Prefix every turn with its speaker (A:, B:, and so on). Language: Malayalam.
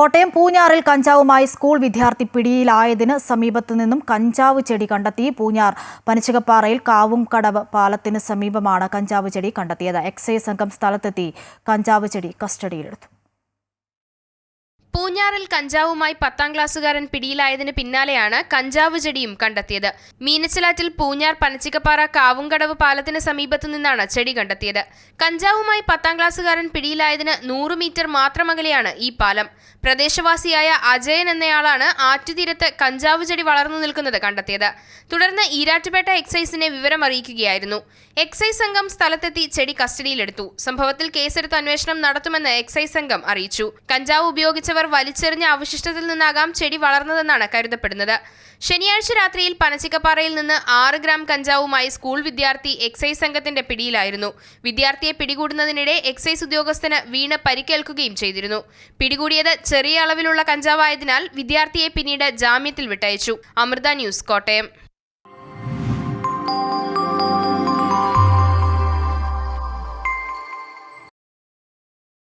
A: കോട്ടയം പൂഞ്ഞാറിൽ കഞ്ചാവുമായി സ്കൂൾ വിദ്യാർത്ഥി പിടിയിലായതിന് സമീപത്തു നിന്നും കഞ്ചാവ് ചെടി കണ്ടെത്തി. പൂഞ്ഞാർ പനച്ചികപ്പാറയിൽ കാവുംകടവ് പാലത്തിന് സമീപമാണ് കഞ്ചാവ് ചെടി കണ്ടെത്തിയത്. എക്സൈസ് സംഘം സ്ഥലത്തെത്തി കഞ്ചാവ് ചെടി കസ്റ്റഡിയിലെടുത്തു.
B: പൂഞ്ഞാറിൽ കഞ്ചാവുമായി പത്താം ക്ലാസ്സുകാരൻ പിടിയിലായതിന് പിന്നാലെയാണ് കഞ്ചാവ് ചെടിയും കണ്ടെത്തിയത്. മീനച്ചിലാറ്റിൽ പൂഞ്ഞാർ പനച്ചിക്കപ്പാറ കാവുംകടവ് പാലത്തിന് സമീപത്തു നിന്നാണ് ചെടി കണ്ടെത്തിയത്. കഞ്ചാവുമായി പത്താം ക്ലാസ്സുകാരൻ പിടിയിലായതിന് നൂറ് മീറ്റർ മാത്രമകലെയാണ് ഈ പാലം. പ്രദേശവാസിയായ അജയൻ എന്നയാളാണ് ആറ്റുതീരത്ത് കഞ്ചാവ് ചെടി വളർന്നു നിൽക്കുന്നത് കണ്ടെത്തിയത്. തുടർന്ന് ഈരാറ്റുപേട്ട എക്സൈസിനെ വിവരം അറിയിക്കുകയായിരുന്നു എക്സൈസ് സംഘം സ്ഥലത്തെത്തി ചെടി കസ്റ്റഡിയിലെടുത്തു. സംഭവത്തിൽ കേസെടുത്ത് അന്വേഷണം നടത്തുമെന്ന് എക്സൈസ് സംഘം അറിയിച്ചു. കഞ്ചാവ് ഉപയോഗിച്ചവർ വലിച്ചെറിഞ്ഞ അവശിഷ്ടത്തിൽ നിന്നാകാം ചെടി വളർന്നതെന്നാണ് കരുതപ്പെടുന്നത്. ശനിയാഴ്ച രാത്രിയിൽ പനച്ചിക്കപ്പാറയിൽ നിന്ന് ആറ് ഗ്രാം കഞ്ചാവുമായി സ്കൂൾ വിദ്യാർത്ഥി എക്സൈസ് സംഘത്തിന്റെ പിടിയിലായിരുന്നു. വിദ്യാർത്ഥിയെ പിടികൂടുന്നതിനിടെ എക്സൈസ് ഉദ്യോഗസ്ഥന് വീണ് പരിക്കേൽക്കുകയും ചെയ്തിരുന്നു. പിടികൂടിയത് ചെറിയ അളവിലുള്ള കഞ്ചാവായതിനാൽ വിദ്യാർത്ഥിയെ പിന്നീട് ജാമ്യത്തിൽ വിട്ടയച്ചു. അമൃത ന്യൂസ് കോട്ടയം.